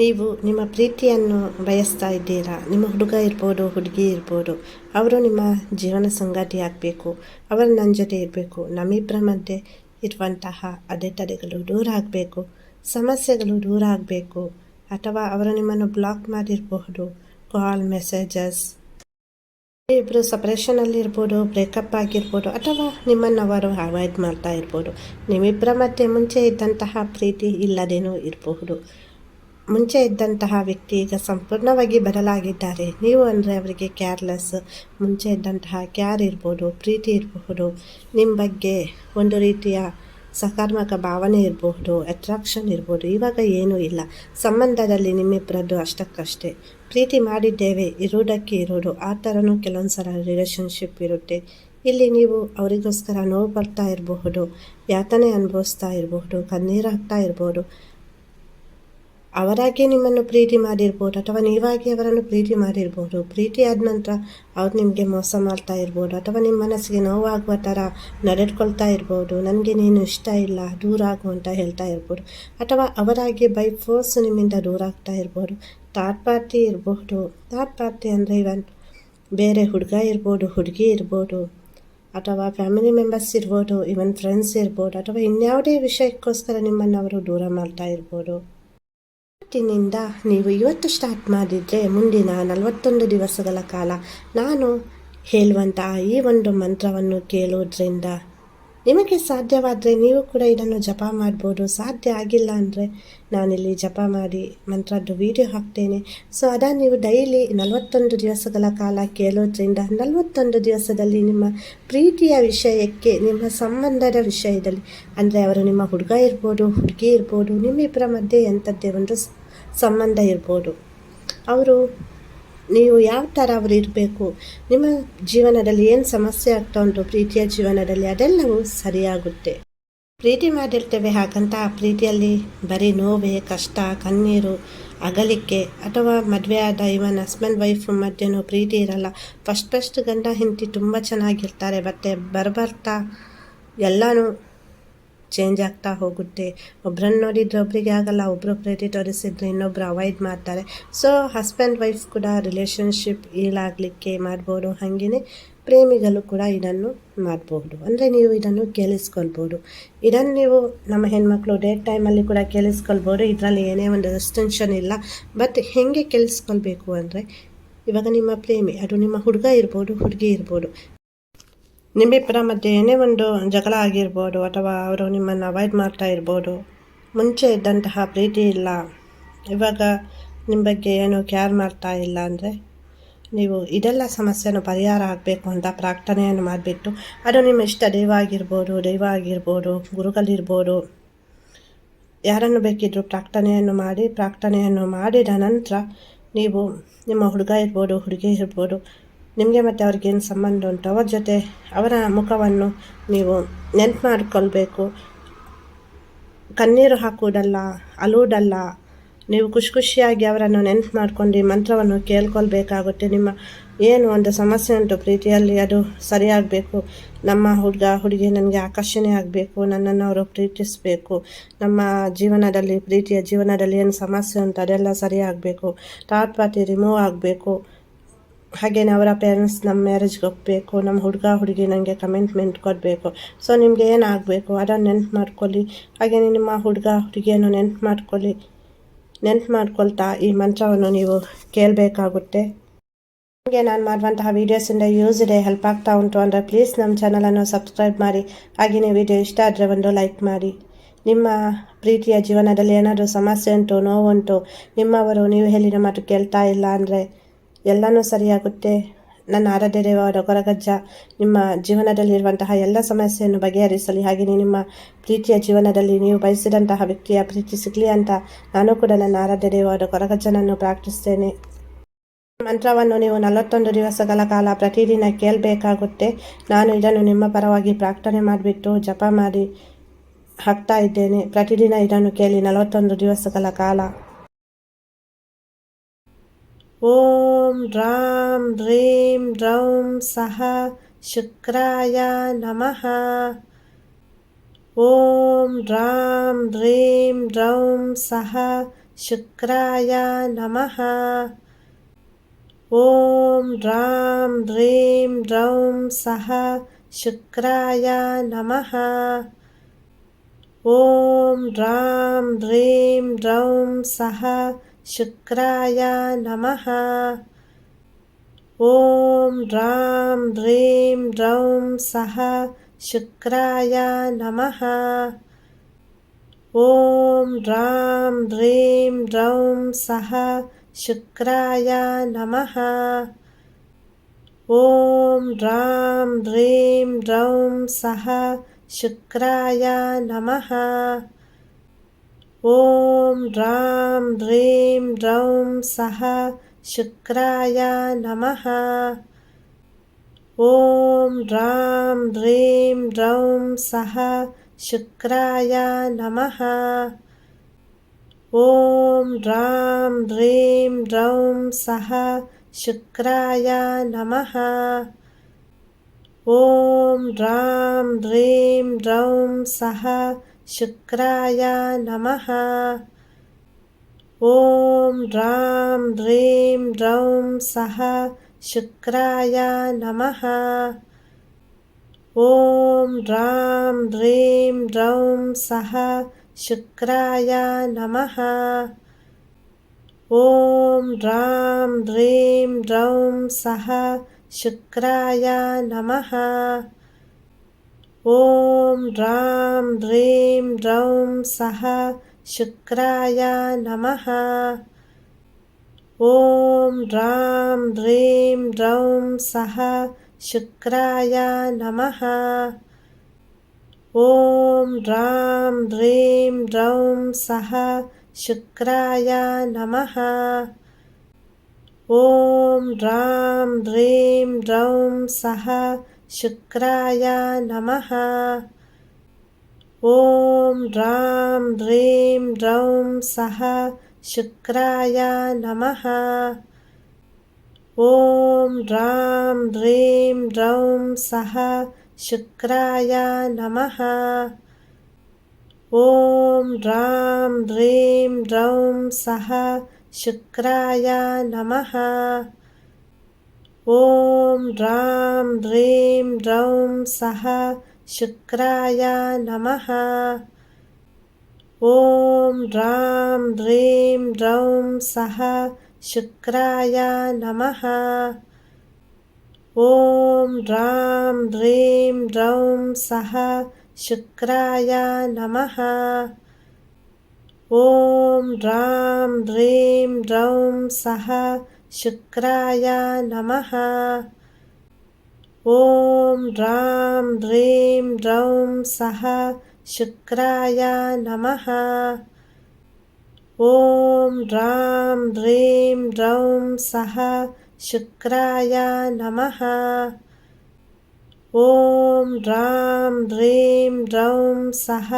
ನೀವು ನಿಮ್ಮ ಪ್ರೀತಿಯನ್ನು ಬಯಸ್ತಾ ಇದ್ದೀರಾ? ನಿಮ್ಮ ಹುಡುಗ ಇರ್ಬೋದು, ಹುಡುಗಿ ಇರ್ಬೋದು, ಅವರು ನಿಮ್ಮ ಜೀವನ ಸಂಗಾತಿ ಆಗಬೇಕು, ಅವರು ನನ್ನ ಜೊತೆ ಇರಬೇಕು ನಮ್ಮಿಬ್ಬರ ಮಧ್ಯೆ ಇರುವಂತಹ ಅಡೆತಡೆಗಳು ದೂರ ಆಗಬೇಕು, ಸಮಸ್ಯೆಗಳು ದೂರ ಆಗಬೇಕು, ಅಥವಾ ಅವರು ನಿಮ್ಮನ್ನು ಬ್ಲಾಕ್ ಮಾಡಿರಬಹುದು ಕಾಲ್ ಮೆಸೇಜಸ್ ಇಬ್ಬರು ಸಪ್ರೇಷನಲ್ಲಿರ್ಬೋದು ಬ್ರೇಕಪ್ ಆಗಿರ್ಬೋದು, ಅಥವಾ ನಿಮ್ಮನ್ನು ಅವರು ಅವಾಯ್ಡ್ ಮಾಡ್ತಾ ಇರ್ಬೋದು. ನಿಮ್ಮಿಬ್ಬರ ಮಧ್ಯೆ ಮುಂಚೆ ಇದ್ದಂತಹ ಪ್ರೀತಿ ಇಲ್ಲದೇನೂ ಇರಬಹುದು. ಮುಂಚೆ ಇದ್ದಂತಹ ವ್ಯಕ್ತಿ ಈಗ ಸಂಪೂರ್ಣವಾಗಿ ಬದಲಾಗಿದ್ದಾರೆ. ನೀವು ಅಂದರೆ ಅವರಿಗೆ ಕೇರ್ಲೆಸ್ ಮುಂಚೆ ಇದ್ದಂತಹ ಕ್ಯಾರ್ ಇರ್ಬೋದು, ಪ್ರೀತಿ ಇರಬಹುದು ನಿಮ್ಮ ಬಗ್ಗೆ ಒಂದು ರೀತಿಯ ಸಕಾರಾತ್ಮಕ ಭಾವನೆ ಇರಬಹುದು ಅಟ್ರಾಕ್ಷನ್ ಇರ್ಬೋದು, ಇವಾಗ ಏನೂ ಇಲ್ಲ. ಸಂಬಂಧದಲ್ಲಿ ನಿಮ್ಮಿಬ್ಬರದ್ದು ಅಷ್ಟಕ್ಕಷ್ಟೇ. ಪ್ರೀತಿ ಮಾಡಿದ್ದೇವೆ, ಇರುವುದಕ್ಕೆ ಇರೋದು ಆ ಥರನೂ ಕೆಲವೊಂದು ಸಲ ರಿಲೇಷನ್ಶಿಪ್ ಇರುತ್ತೆ. ಇಲ್ಲಿ ನೀವು ಅವರಿಗೋಸ್ಕರ ನೋವು ಬರ್ತಾ ಇರಬಹುದು, ಯಾತನೆ ಅನುಭವಿಸ್ತಾ ಇರಬಹುದು, ಕಣ್ಣೀರು ಹಾಕ್ತಾ ಇರ್ಬೋದು. ಅವರಾಗಿ ನಿಮ್ಮನ್ನು ಪ್ರೀತಿ ಮಾಡಿರ್ಬೋದು ಅಥವಾ ನೀವಾಗಿ ಅವರನ್ನು ಪ್ರೀತಿ ಮಾಡಿರ್ಬೋದು. ಪ್ರೀತಿ ಆದ ನಂತರ ಅವ್ರು ನಿಮಗೆ ಮೋಸ ಮಾಡ್ತಾ ಇರ್ಬೋದು ಅಥವಾ ನಿಮ್ಮ ಮನಸ್ಸಿಗೆ ನೋವಾಗುವ ಥರ ನಡೆದುಕೊಳ್ತಾ ಇರ್ಬೋದು. ನನಗೆ ನೀನು ಇಷ್ಟ ಇಲ್ಲ, ದೂರ ಆಗು ಅಂತ ಹೇಳ್ತಾ ಇರ್ಬೋದು. ಅಥವಾ ಅವರಾಗಿ ಬೈ ಫೋರ್ಸ್ ನಿಮ್ಮಿಂದ ದೂರ ಆಗ್ತಾ ಇರ್ಬೋದು. ಥರ್ಡ್ ಪಾರ್ಟಿ ಇರಬಹುದು ಥರ್ಡ್ ಪಾರ್ಟಿ ಅಂದರೆ ಇವನ್ ಬೇರೆ ಹುಡುಗ ಇರ್ಬೋದು, ಹುಡುಗಿ ಇರ್ಬೋದು, ಅಥವಾ ಫ್ಯಾಮಿಲಿ ಮೆಂಬರ್ಸ್ ಇರ್ಬೋದು ಇವನ್ ಫ್ರೆಂಡ್ಸ್ ಇರ್ಬೋದು, ಅಥವಾ ಇನ್ಯಾವುದೇ ವಿಷಯಕ್ಕೋಸ್ಕರ ನಿಮ್ಮನ್ನು ಅವರು ದೂರ ಮಾಡ್ತಾ ಇರ್ಬೋದು. ಇವತ್ತಿನಿಂದ ನೀವು ಇವತ್ತು ಸ್ಟಾರ್ಟ್ ಮಾಡಿದರೆ ಮುಂದಿನ ನಲವತ್ತೊಂದು ದಿವಸಗಳ ಕಾಲ ನಾನು ಹೇಳುವಂತಹ ಈ ಒಂದು ಮಂತ್ರವನ್ನು ಕೇಳೋದ್ರಿಂದ ನಿಮಗೆ ಸಾಧ್ಯವಾದರೆ ನೀವು ಕೂಡ ಇದನ್ನು ಜಪ ಮಾಡ್ಬೋದು. ಸಾಧ್ಯ ಆಗಿಲ್ಲ ಅಂದರೆ ನಾನಿಲ್ಲಿ ಜಪ ಮಾಡಿ ಮಂತ್ರದ್ದು ವಿಡಿಯೋ ಹಾಕ್ತೇನೆ. ಸೊ ಅದನ್ನು ನೀವು ಡೈಲಿ ನಲವತ್ತೊಂದು ದಿವಸಗಳ ಕಾಲ ಕೇಳೋದ್ರಿಂದ ನಲವತ್ತೊಂದು ದಿವಸದಲ್ಲಿ ನಿಮ್ಮ ಪ್ರೀತಿಯ ವಿಷಯಕ್ಕೆ, ನಿಮ್ಮ ಸಂಬಂಧದ ವಿಷಯದಲ್ಲಿ, ಅಂದರೆ ಅವರು ನಿಮ್ಮ ಹುಡುಗ ಇರ್ಬೋದು, ಹುಡುಗಿ ಇರ್ಬೋದು ನಿಮ್ಮಿಬ್ಬರ ಮಧ್ಯೆ ಎಂಥದ್ದೇ ಒಂದು ಸಂಬಂಧ ಇರ್ಬೋದು. ಅವರು, ನೀವು ಯಾವ ಥರ ಅವರು ಇರಬೇಕು? ನಿಮ್ಮ ಜೀವನದಲ್ಲಿ ಏನು ಸಮಸ್ಯೆ ಆಗ್ತಾ ಉಂಟು? ಪ್ರೀತಿಯ ಜೀವನದಲ್ಲಿ ಅದೆಲ್ಲವೂ ಸರಿಯಾಗುತ್ತೆ. ಪ್ರೀತಿ ಮಾಡಿರ್ತೇವೆ ಹಾಗಂತ ಆ ಪ್ರೀತಿಯಲ್ಲಿ ಬರೀ ನೋವೆ, ಕಷ್ಟ, ಕಣ್ಣೀರು, ಅಗಲಿಕೆ ಅಥವಾ ಮದುವೆ ಆದ ಇವನ್ ಹಸ್ಬೆಂಡ್ ವೈಫ್ ಮಧ್ಯನೂ ಪ್ರೀತಿ ಇರಲ್ಲ. ಫಸ್ಟ್ ಫಸ್ಟ್ ಗಂಡ, ಹೆಂಡತಿ ತುಂಬ ಚೆನ್ನಾಗಿರ್ತಾರೆ ಮತ್ತು ಬರಬರ್ತಾ ಎಲ್ಲನೂ ಚೇಂಜ್ ಆಗ್ತಾ ಹೋಗುತ್ತೆ. ಒಬ್ರನ್ನ ನೋಡಿದರೆ ಒಬ್ಬರಿಗೆ ಆಗಲ್ಲ ಒಬ್ಬರು ತೋರಿಸಿದ್ರೆ ಇನ್ನೊಬ್ರು ಅವಾಯ್ಡ್ ಮಾಡ್ತಾರೆ. ಸೊ ಹಸ್ಬೆಂಡ್ ವೈಫ್ ಕೂಡ ರಿಲೇಷನ್ಶಿಪ್ ಈಳಾಗಲಿಕ್ಕೆ ಮಾಡ್ಬೋದು. ಹಾಗೆಯೇ ಪ್ರೇಮಿಗಳು ಕೂಡ ಇದನ್ನು ಮಾಡಬಹುದು ಅಂದರೆ ನೀವು ಇದನ್ನು ಕೇಳಿಸ್ಕೊಳ್ಬೋದು. ಇದನ್ನು ನೀವು ನಮ್ಮ ಹೆಣ್ಮಕ್ಳು ಡೇ ಟೈಮಲ್ಲಿ ಕೂಡ ಕೇಳಿಸ್ಕೊಳ್ಬೋದು. ಇದರಲ್ಲಿ ಏನೇ ಒಂದು ರೆಸ್ಟೆನ್ಷನ್ ಇಲ್ಲ. ಬಟ್ ಹೇಗೆ ಕೇಳಿಸ್ಕೊಳ್ಬೇಕು ಅಂದರೆ, ಇವಾಗ ನಿಮ್ಮ ಪ್ರೇಮಿ, ಅದು ನಿಮ್ಮ ಹುಡುಗ ಇರ್ಬೋದು, ಹುಡುಗಿ ಇರ್ಬೋದು. ನಿಮ್ಮಿಬ್ಬರ ಮಧ್ಯೆ ಏನೇ ಒಂದು ಜಗಳ ಆಗಿರ್ಬೋದು ಅಥವಾ ಅವರು ನಿಮ್ಮನ್ನು ಅವಾಯ್ಡ್ ಮಾಡ್ತಾ ಇರ್ಬೋದು, ಮುಂಚೆ ಇದ್ದಂತಹ ಪ್ರೀತಿ ಇಲ್ಲ. ಇವಾಗ ನಿಮ್ಮ ಬಗ್ಗೆ ಏನು ಕೇರ್ ಮಾಡ್ತಾ ಇಲ್ಲ ಅಂದರೆ ನೀವು ಇದೆಲ್ಲ ಸಮಸ್ಯೆನೂ ಪರಿಹಾರ ಆಗಬೇಕು ಅಂತ ಪ್ರಾರ್ಥನೆಯನ್ನು ಮಾಡಿಬಿಟ್ಟು, ಅದು ನಿಮ್ಮ ಇಷ್ಟ ದೈವ ಆಗಿರ್ಬೋದು ದೈವ ಆಗಿರ್ಬೋದು ಗುರುಗಳಿರ್ಬೋದು ಯಾರನ್ನು ಬೇಕಿದ್ದರೂ ಪ್ರಾರ್ಥನೆಯನ್ನು ಮಾಡಿ, ಪ್ರಾರ್ಥನೆಯನ್ನು ಮಾಡಿದ ನಂತರ ನೀವು ನಿಮ್ಮ ಹುಡುಗ ಇರ್ಬೋದು, ಹುಡುಗಿ ಇರ್ಬೋದು ನಿಮಗೆ ಮತ್ತು ಅವ್ರಿಗೇನು ಸಂಬಂಧ ಉಂಟು? ಅವರ ಜೊತೆ ಅವರ ಮುಖವನ್ನು ನೀವು ನೆನ್ಪು ಮಾಡಿಕೊಳ್ಬೇಕು. ಕಣ್ಣೀರು ಹಾಕುವುದಲ್ಲ, ಅಲುವುದಲ್ಲ. ನೀವು ಖುಷಿ ಖುಷಿಯಾಗಿ ಅವರನ್ನು ನೆನ್ಪು ಮಾಡ್ಕೊಂಡು ಮಂತ್ರವನ್ನು ಕೇಳ್ಕೊಳ್ಬೇಕಾಗುತ್ತೆ. ನಿಮ್ಮ ಏನು ಒಂದು ಸಮಸ್ಯೆ ಉಂಟು ಪ್ರೀತಿಯಲ್ಲಿ, ಅದು ಸರಿಯಾಗಬೇಕು. ನಮ್ಮ ಹುಡುಗ, ಹುಡುಗಿ ನನಗೆ ಆಕರ್ಷಣೆ ಆಗಬೇಕು, ನನ್ನನ್ನು ಅವರು ಪ್ರೀತಿಸಬೇಕು. ನಮ್ಮ ಜೀವನದಲ್ಲಿ, ಪ್ರೀತಿಯ ಜೀವನದಲ್ಲಿ ಏನು ಸಮಸ್ಯೆ ಉಂಟು, ಅದೆಲ್ಲ ಸರಿಯಾಗಬೇಕು. ಪಾರ್ಟಿ ರಿಮೂವ್ ಆಗಬೇಕು. ಹಾಗೆಯೇ ಅವರ ಪೇರೆಂಟ್ಸ್ ನಮ್ಮ ಮ್ಯಾರೇಜ್ಗೆ ಹೋಗಬೇಕು ನಮ್ಮ ಹುಡುಗ ಹುಡುಗಿ ನನಗೆ ಕಮಿಟ್ಮೆಂಟ್ ಕೊಡಬೇಕು. ಸೊ ನಿಮಗೆ ಏನಾಗಬೇಕು? ಅದನ್ನು ನೆನ್ಪು ಮಾಡ್ಕೊಳ್ಳಿ. ಹಾಗೆಯೇ ನಿಮ್ಮ ಹುಡುಗ ಹುಡುಗಿಯನ್ನು ನೆನ್ಪು ಮಾಡ್ಕೊಳ್ಳಿ. ನೆನ್ಪು ಮಾಡ್ಕೊಳ್ತಾ ಈ ಮಂತ್ರವನ್ನು ನೀವು ಕೇಳಬೇಕಾಗುತ್ತೆ. ನಿಮಗೆ ನಾನು ಮಾಡುವಂತಹ ವೀಡಿಯೋಸಿಂದ ಯೂಸ್ ಇದೆ ಹೆಲ್ಪ್ ಆಗ್ತಾ ಉಂಟು ಅಂದರೆ ಪ್ಲೀಸ್ ನಮ್ಮ ಚಾನಲನ್ನು ಸಬ್ಸ್ಕ್ರೈಬ್ ಮಾಡಿ. ಹಾಗೆಯೇ ವಿಡಿಯೋ ಇಷ್ಟ ಆದರೆ ಒಂದು ಲೈಕ್ ಮಾಡಿ. ನಿಮ್ಮ ಪ್ರೀತಿಯ ಜೀವನದಲ್ಲಿ ಏನಾದರೂ ಸಮಸ್ಯೆ ಉಂಟು ನೋವುಂಟು ನಿಮ್ಮವರು ನೀವು ಹೇಳಿದ ಮಾತು ಕೇಳ್ತಾ ಇಲ್ಲ ಅಂದರೆ ಎಲ್ಲನೂ ಸರಿಯಾಗುತ್ತೆ. ನನ್ನ ಆರಾಧ್ಯ ದೇವ ರಘುರಗಜ್ಜ ನಿಮ್ಮ ಜೀವನದಲ್ಲಿರುವಂತಹ ಎಲ್ಲ ಸಮಸ್ಯೆಯನ್ನು ಬಗೆಹರಿಸಲಿ. ಹಾಗೆಯೇ ನಿಮ್ಮ ಪ್ರೀತಿಯ ಜೀವನದಲ್ಲಿ ನೀವು ಬಯಸಿದಂತಹ ವ್ಯಕ್ತಿಯ ಪ್ರೀತಿ ಸಿಗಲಿ ಅಂತ ನಾನು ಕೂಡ ನನ್ನ ಆರಾಧ್ಯ ದೇವ ರಘುರಗಜ್ಜನನ್ನು ಪ್ರಾರ್ಥಿಸ್ತೇನೆ ಮಂತ್ರವನ್ನು ನೀವು ನಲವತ್ತೊಂದು ದಿವಸಗಳ ಕಾಲ ಪ್ರತಿದಿನ ಕೇಳಬೇಕಾಗುತ್ತೆ. ನಾನು ಇದನ್ನು ನಿಮ್ಮ ಪರವಾಗಿ ಪ್ರಾರ್ಥನೆ ಮಾಡಿಬಿಟ್ಟು ಜಪ ಮಾಡಿ ಹಾಕ್ತಾ ಇದ್ದೇನೆ. ಪ್ರತಿದಿನ ಇದನ್ನು ಕೇಳಿ ನಲವತ್ತೊಂದು ದಿವಸಗಳ ಕಾಲ. ఓం రాం హ్రీం రౌం సహ శుక్రాయ నమ. ఓం రాం హ్రీం రౌం సహ శుక్రాయ నమ. ఓం రాం హ్రీం రౌం సహ శుక్రాయ నమ. ఓం రాం హ్రీం రౌం సహ శుక్రాయ నమ. ఓం రాం హ్రీం రౌం సహ శుక్రాయ నమ. ఓం రాం హ్రీం రౌం సహ శుక్రాయ నమ. ఓం రాం హ్రీం రౌం సహ శుక్రాయ నమ. ఓం రాం హ్రీం రౌం సహ శుక్రాయ నమ. ఓం రాం హ్రీం రౌం సహ శుక్రాయ నమ. ఓం రాం హ్రీం రౌం సహ శుక్రాయ నమ. ఓం రాం హ్రీం రౌం సహ శుక్రాయ నమ. ఓం రాం హ్రీం రౌం సహ శుక్రాయ నమ. ఓం రాం హ్రీం రౌం సహ శుక్రాయ నమ. ఓం రాం హ్రీం రౌం సహ శుక్రాయ నమ. ఓం రాం హ్రీం రౌం సహ శుక్రాయ నమ. ఓం రాం హ్రీం రౌం సహ శుక్రాయ నమ. ఓం రాం హ్రీం రౌం సహ శుక్రాయ నమ. ఓం రాం హ్రీం రౌం సహ శుక్రాయ నమ. ఓం రాం హ్రీం రౌం సహ శుక్రాయ నమ. ఓం రాం హ్రీం రౌం సహ శుక్రాయ నమ. ఓం రాం హ్రీం రౌం సహ శుక్రాయ నమ. ఓం రాం హ్రీం రౌం సహ శుక్రాయ నమ ఓం రాం హ్రీం రౌం సహ శుక్రాయ నమ ఓం రాం హ్రీం రౌం సహ శుక్రాయ నమ ఓం రాం హ్రీం రౌం సహ శుక్రాయ నమ ఓం రాం హ్రీం రౌం సహ శుక్రాయ నమ ఓం రాం హ్రీం రౌం సహ శుక్రాయ నమ ఓం రాం హ్రీం రౌం సహ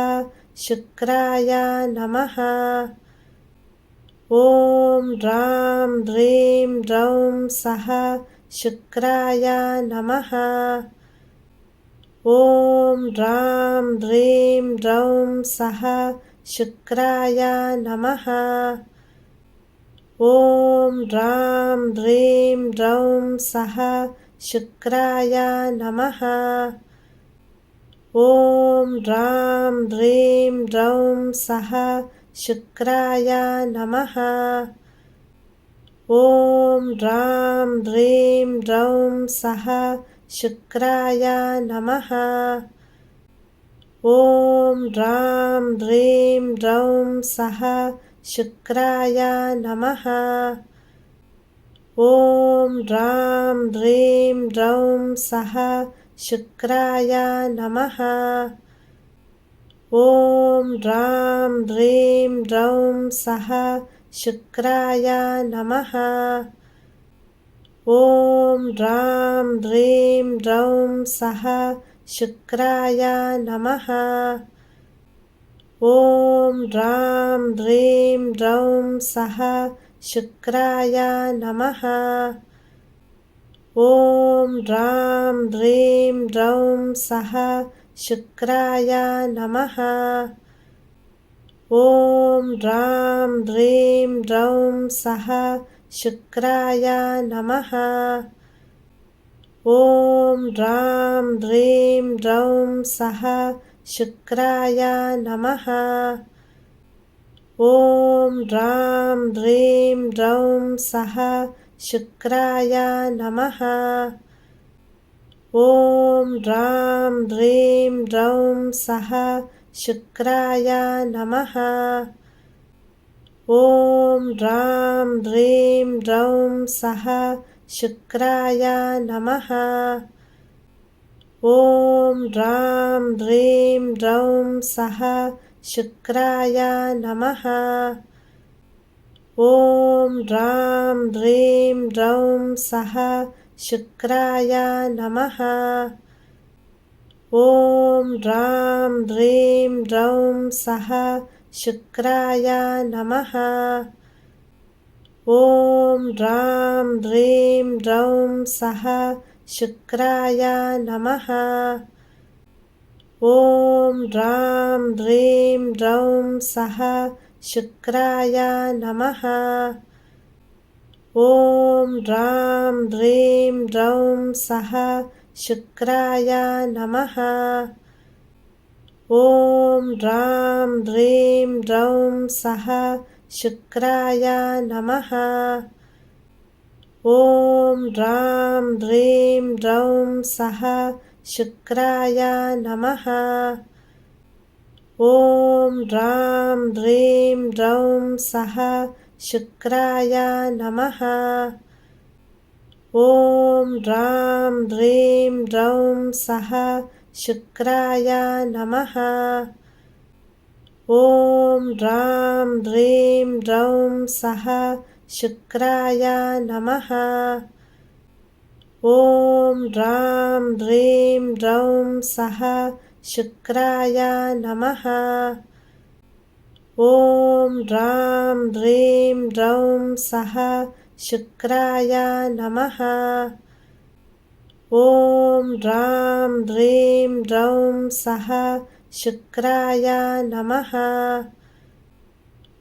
శుక్రాయ నమ ఓం రాం హ్రీం రౌం సహ శుక్రాయ నమ ఓం రాం హ్రీం రౌం సహ శుక్రాయ నమ ఓం రాం హ్రీం రౌం సహ శుక్రాయ నమ ఓం రాం హ్రీం రౌం సహ శుక్రాయ నమ. ఓం రాం హ్రీం రౌం సహ శుక్రాయ నమ. ఓం రాం హ్రీం రౌం సహ శుక్రాయ నమ. ఓం రాం హ్రీం రౌం సహ శుక్రాయ నమ. ఓం రాం హ్రీం రౌం సహ శుక్రాయ నమ ఓం రాం హ్రీం రౌం సహ శుక్రాయ నమ ఓం రాం హ్రీం రౌం సహ శుక్రాయ నమ ఓం రాం హ్రీం రౌం సహ శుక్రాయ నమ. ఓం రాం హ్రీం ద్రౌం సహ శుక్రాయ నమ. ఓం రాం హ్రీం ద్రౌం సహ శుక్రాయ నమ. ఓం రాం హ్రీం ద్రౌం సహ శుక్రాయ నమ. ఓం రాం హ్రీం రౌం సహ శుక్రాయ నమ ఓం రాం హ్రీం రౌం సహ శుక్రాయ నమ ఓం రాం హ్రీం రౌం సహ శుక్రాయ నమ ఓం రాం హ్రీం రౌం సహ శుక్రాయ నమ. ఓం రాం హ్రీం రౌం సహ శుక్రాయ నమ. ఓం రాం హ్రీం రౌం సహ శుక్రాయ నమ. ఓం రాం హ్రీం రౌం సహ శుక్రాయ నమ. ఓం రాం హ్రీం రౌం సహ శుక్రాయ నమ. ఓం రాం హ్రీం రౌం సహ శుక్రాయ నమ. ఓం రాం హ్రీం రౌం సహ శుక్రాయ నమ. ఓం రాం హ్రీం రౌం సహ శుక్రాయ నమ. ఓం రాం హ్రీం రౌం సహ శుక్రాయ నమ. ఓం రాం హ్రీం రౌం సహ శుక్రాయ నమ. ఓం రాం హ్రీం రౌం సహ శుక్రాయ నమ. ఓం రాం హ్రీం రౌం సహ శుక్రాయ నమ ఓం రాం హ్రీం రౌం సహ శుక్రాయ నమ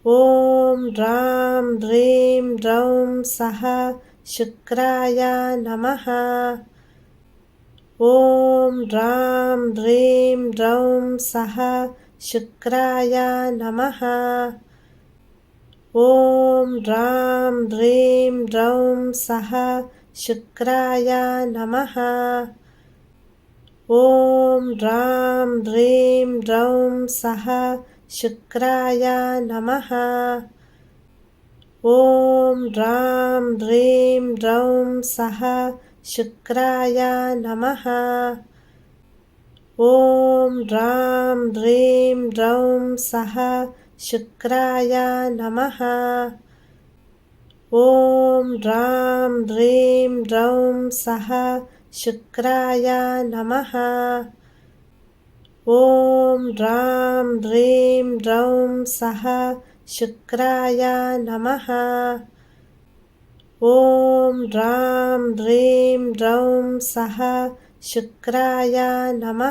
ఓం రాం హ్రీం రౌం సహ శుక్రాయ నమ ఓం రాం హ్రీం రౌం సహ శుక్రాయ నమ. ఓం రాం హ్రీం రౌం సహ శుక్రాయ నమ. ఓం రాం హ్రీం రౌం సహ శుక్రాయ నమ. ఓం రాం హ్రీం రౌం సహ శుక్రాయ నమ. ఓం రాం హ్రీం ద్రౌం సహ శుక్రాయ నమ ఓం రాం హ్రీం ద్రౌం సహ శుక్రాయ నమ ఓం రాం హ్రీం ద్రౌం సహ శుక్రాయ నమ ఓం రాం హ్రీం ద్రౌం సహ శుక్రాయ నమ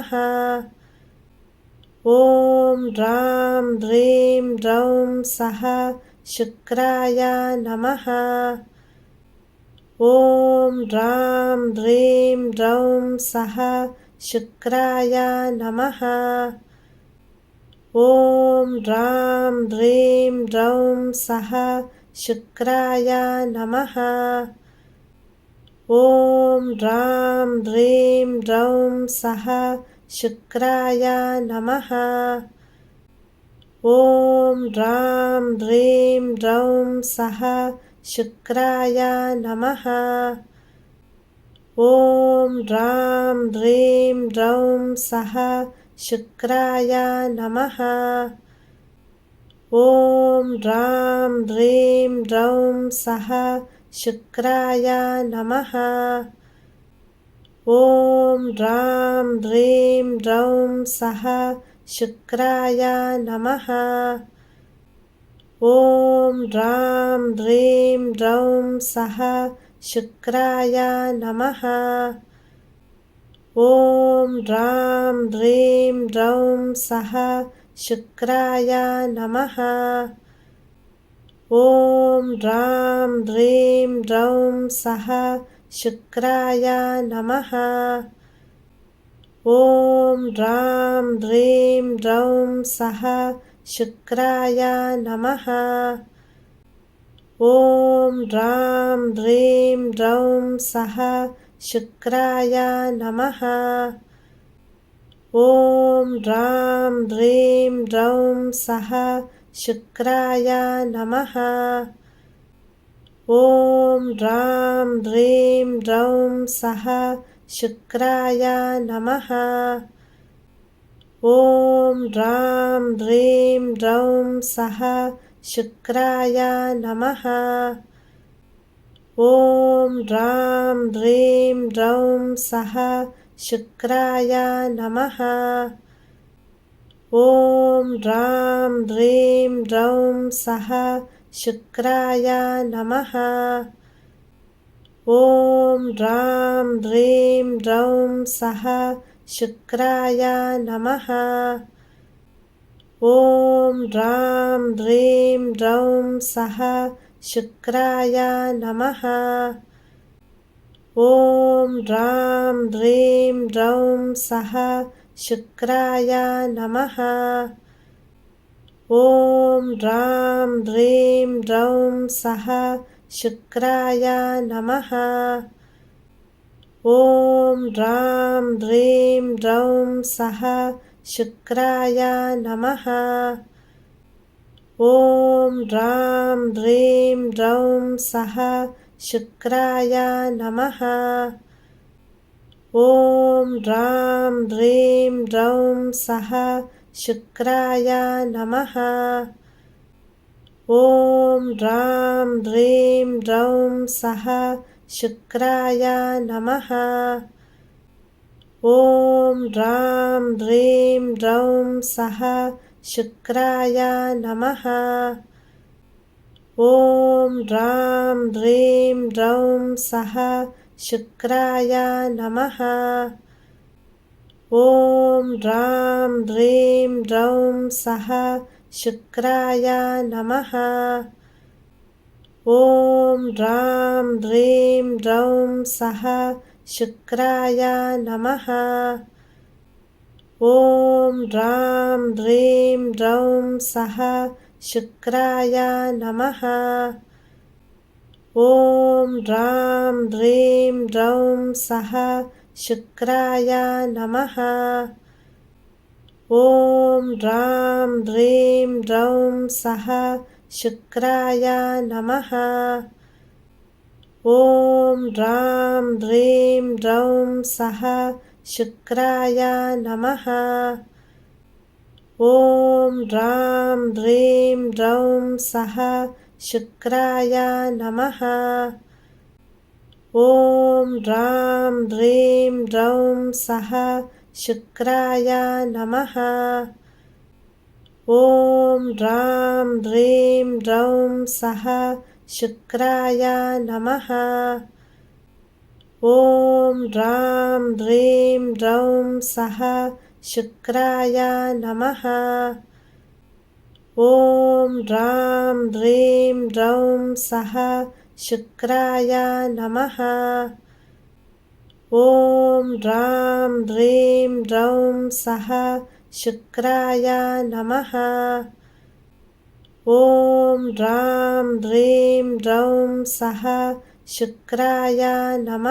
ఓం రాం హ్రీం రౌం సహ శుక్రాయ నమ ఓం రాం హ్రీం రౌం సహ శుక్రాయ నమ ఓం రాం హ్రీం రౌం సహ శుక్రాయ నమ ఓం రాం హ్రీం రౌం సహ శుక్రాయ నమ ఓం రాం హ్రీం రౌం సహ శుక్రాయ నమ ఓం రాం హ్రీం రౌం సహ శుక్రాయ నమ ఓం రాం హ్రీం రౌం సహ శుక్రాయ నమ. ఓం రాం హ్రీం ద్రౌం సహ శుక్రాయ నమ. ఓం రాం హ్రీం ద్రౌం సహ శుక్రాయ నమ. ఓం రాం హ్రీం ద్రౌం సహ శుక్రాయ నమ. ఓం రాం హ్రీం రౌం సహ శుక్రాయ నమ ఓం రాం హ్రీం రౌం సహ శుక్రాయ నమ ఓం రాం హ్రీం రౌం సహ శుక్రాయ నమ ఓం రాం హ్రీం రౌం సహ శుక్రాయ నమ. ఓం రాం హ్రీం రౌం సహ శుక్రాయ నమ. ఓం రాం హ్రీం రౌం సహ శుక్రాయ నమ. ఓం రాం హ్రీం రౌం సహ శుక్రాయ నమ. ఓం రాం హ్రీం రౌం సహ శుక్రాయ నమ. ఓం రాం హ్రీం రౌం సహ శుక్రాయ నమ. ఓం రాం హ్రీం రౌం సహ శుక్రాయ నమ. ఓం రాం హ్రీం రౌం సహ శుక్రాయ నమ. ఓం రాం హ్రీం రౌం సహ శుక్రాయ నమ. ఓం రాం హ్రీం రౌం సహ శుక్రాయ నమ. ఓం రాం హ్రీం రౌం సహ శుక్రాయ నమ. ఓం రాం హ్రీం రౌం సహ శుక్రాయ నమ ఓం రాం హ్రీం రౌం సహ శుక్రాయ నమ ఓం రాం హ్రీం రౌం సహ శుక్రాయ నమ ఓం రాం హ్రీం రౌం సహ శుక్రాయ నమ. ఓం రాం హ్రీం రౌం సహ శుక్రాయ నమ. ఓం రాం హ్రీం రౌం సహ శుక్రాయ నమ. ఓం రాం హ్రీం రౌం సహ శుక్రాయ నమ. ఓం రాం హ్రీం రౌం సహ శుక్రాయ నమ. ఓం రాం హ్రీం రౌం సహ శుక్రాయ నమ. ఓం రాం హ్రీం రౌం సహ శుక్రాయ నమ. ఓం రాం హ్రీం రౌం సహ శుక్రాయ నమ. ఓం రాం హ్రీం రౌం సహ శుక్రాయ నమ. ఓం రాం హ్రీం రౌం సహ శుక్రాయ నమ. ఓం రాం హ్రీం రౌం సహ శుక్రాయ నమ. ఓం రాం హ్రీం రౌం సహ శుక్రాయ నమ ఓం రాం హ్రీం రౌం సహ శుక్రాయ నమ ఓం రాం హ్రీం రౌం సహ శుక్రాయ నమ